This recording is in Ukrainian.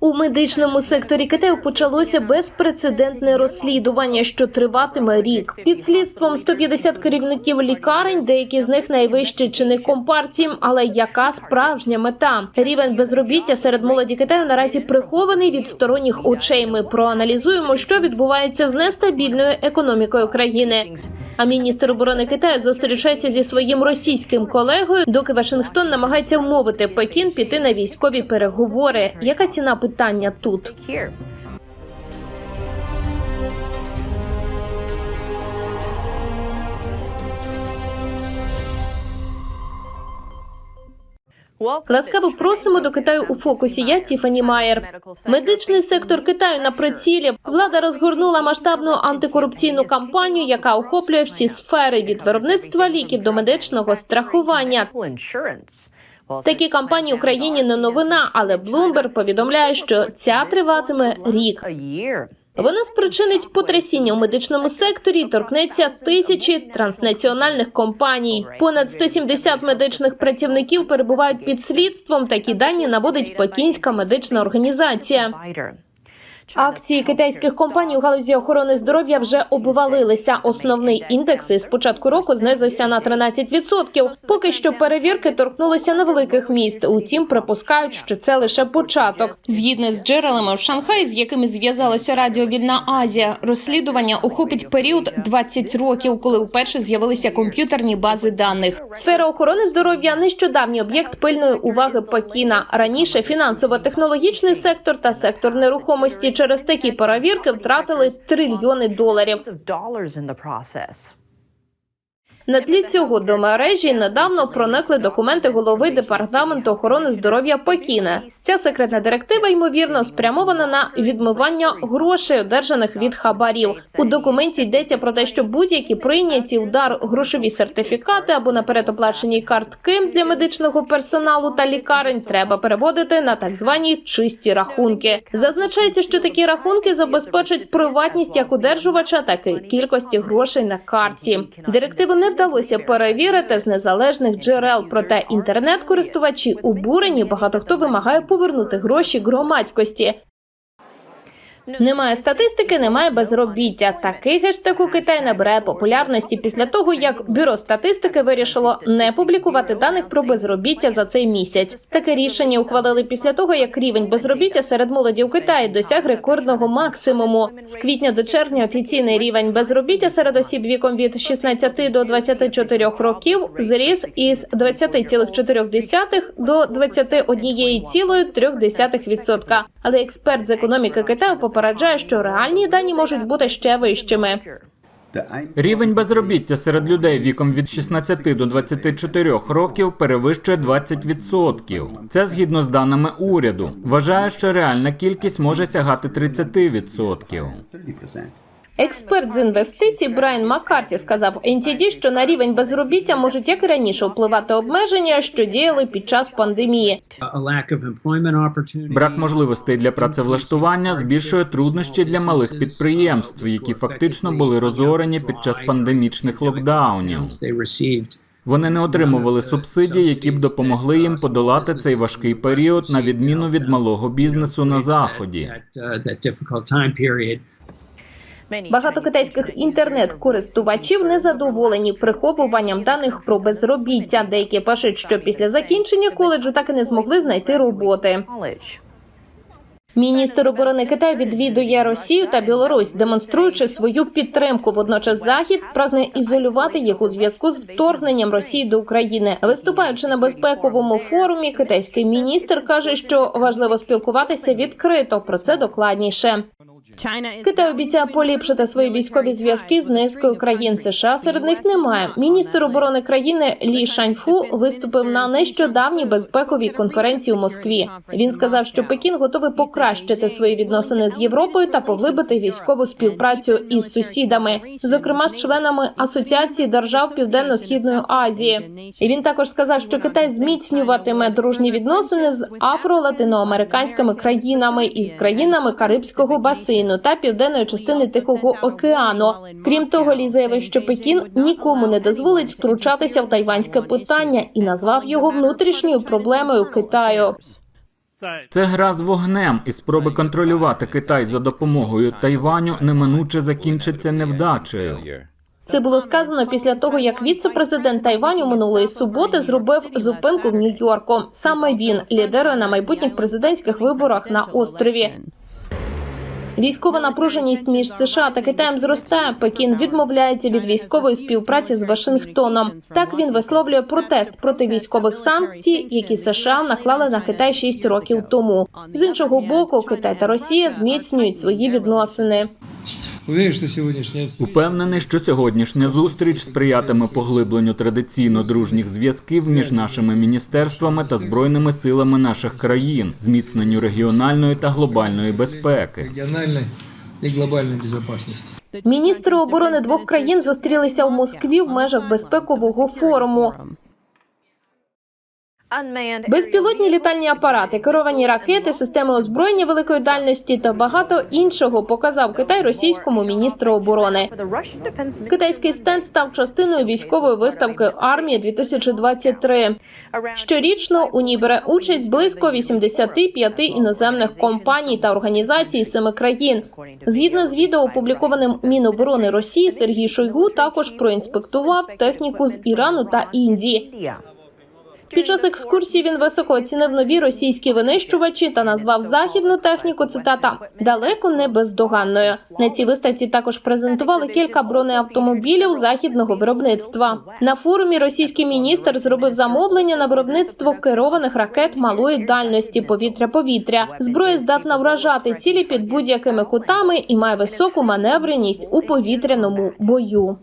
У медичному секторі Китаю почалося безпрецедентне розслідування, що триватиме рік. Під слідством 150 керівників лікарень, деякі з них найвищі чини компартії. Але яка справжня мета? Рівень безробіття серед молоді Китаю наразі прихований від сторонніх очей. Ми проаналізуємо, що відбувається з нестабільною економікою країни. А міністр оборони Китаю зустрічається зі своїм російським колегою, доки Вашингтон намагається вмовити Пекін піти на військові переговори. Яка ціна питання тут? Ласкаво просимо до Китаю у фокусі. Я Тіфані Майер. Медичний сектор Китаю на прицілі. Влада розгорнула масштабну антикорупційну кампанію, яка охоплює всі сфери від виробництва ліків до медичного страхування. Такі кампанії Україні не новина, але Блумберг повідомляє, що ця триватиме рік. Вона спричинить потрясіння у медичному секторі і торкнеться тисячі транснаціональних компаній. Понад 170 медичних працівників перебувають під слідством. Такі дані наводить Пекінська медична організація. Акції китайських компаній у галузі охорони здоров'я вже обвалилися. Основний індекс із початку року знизився на 13%. Поки що перевірки торкнулися невеликих міст. Утім, припускають, що це лише початок. Згідно з джерелами в Шанхаї, з якими зв'язалася Радіо Вільна Азія, розслідування охопить період 20 років, коли вперше з'явилися комп'ютерні бази даних. Сфера охорони здоров'я нещодавній об'єкт пильної уваги Пекіна. Раніше фінансово-технологічний сектор та сектор нерухомості через такі перевірки втратили трильйони доларів. На тлі цього до мережі недавно проникли документи голови департаменту охорони здоров'я Пекіна. Ця секретна директива ймовірно спрямована на відмивання грошей, одержаних від хабарів. У документі йдеться про те, що будь-які прийняті удар грошові сертифікати або наперед оплачені картки для медичного персоналу та лікарень треба переводити на так звані чисті рахунки. Зазначається, що такі рахунки забезпечать приватність як одержувача, так і кількості грошей на карті. Директиву не вдалося перевірити з незалежних джерел. Проте інтернет-користувачі обурені. Багато хто вимагає повернути гроші громадськості. Немає статистики, немає безробіття. Такий гештег у Китаї набирає популярності після того, як бюро статистики вирішило не публікувати даних про безробіття за цей місяць. Таке рішення ухвалили після того, як рівень безробіття серед молоді у Китаї досяг рекордного максимуму. З квітня до червня офіційний рівень безробіття серед осіб віком від 16 до 24 років зріс із 20,4 до 21,3%. Але експерт з економіки Китаю попереджає, що реальні дані можуть бути ще вищими. Рівень безробіття серед людей віком від 16 до 24 років перевищує 20%. Це згідно з даними уряду. Вважає, що реальна кількість може сягати 30%. Експерт з інвестицій Брайан Маккарті сказав NTD, що на рівень безробіття можуть як і раніше впливати обмеження, що діяли під час пандемії. Брак можливостей для працевлаштування збільшує труднощі для малих підприємств, які фактично були розорені під час пандемічних локдаунів. Вони не отримували субсидій, які б допомогли їм подолати цей важкий період, на відміну від малого бізнесу на заході. Багато китайських інтернет-користувачів незадоволені приховуванням даних про безробіття. Деякі пишуть, що після закінчення коледжу так і не змогли знайти роботи. Міністр оборони Китаю відвідує Росію та Білорусь, демонструючи свою підтримку. Водночас захід прагне ізолювати їх у зв'язку з вторгненням Росії до України. Виступаючи на безпековому форумі, китайський міністр каже, що важливо спілкуватися відкрито. Про це докладніше. Китай обіцяє поліпшити свої військові зв'язки з низкою країн США. Серед них немає. Міністр оборони країни Лі Шаньфу виступив на нещодавній безпековій конференції у Москві. Він сказав, що Пекін готовий покращити свої відносини з Європою та поглибити військову співпрацю із сусідами, зокрема з членами асоціації держав Південно-східної Азії. І він також сказав, що Китай зміцнюватиме дружні відносини з афро-латиноамериканськими країнами і з країнами Карибського басейну та південної частини Тихого океану. Крім того, Лі заявив, що Пекін нікому не дозволить втручатися в тайванське питання і назвав його внутрішньою проблемою Китаю. Це гра з вогнем, і спроби контролювати Китай за допомогою Тайваню неминуче закінчиться невдачею. Це було сказано після того, як віце-президент Тайваню минулої суботи зробив зупинку в Нью-Йорку. Саме він лідирує на майбутніх президентських виборах на острові. Військова напруженість між США та Китаєм зростає. Пекін відмовляється від військової співпраці з Вашингтоном. Так він висловлює протест проти військових санкцій, які США наклали на Китай 6 років тому. З іншого боку, Китай та Росія зміцнюють свої відносини. Упевнений, що сьогоднішня зустріч сприятиме поглибленню традиційно дружніх зв'язків між нашими міністерствами та збройними силами наших країн, зміцненню регіональної та глобальної безпеки. региональной и глобальной безопасности. Міністри оборони двох країн зустрілися в Москві в межах безпекового форуму. Безпілотні літальні апарати, керовані ракети, системи озброєння великої дальності та багато іншого показав Китай російському міністру оборони. Китайський стенд став частиною військової виставки армії 2023 Щорічно у ній бере участь близько 85 іноземних компаній та організацій семи країн. Згідно з відео, опублікованим Міноборони Росії, Сергій Шойгу також проінспектував техніку з Ірану та Індії. Під час екскурсії він високо оцінив нові російські винищувачі та назвав західну техніку цитата далеко не бездоганною. На цій виставці також презентували кілька бронеавтомобілів західного виробництва. На форумі російський міністр зробив замовлення на виробництво керованих ракет малої дальності повітря-повітря. Зброя здатна вражати цілі під будь-якими кутами і має високу маневреність у повітряному бою.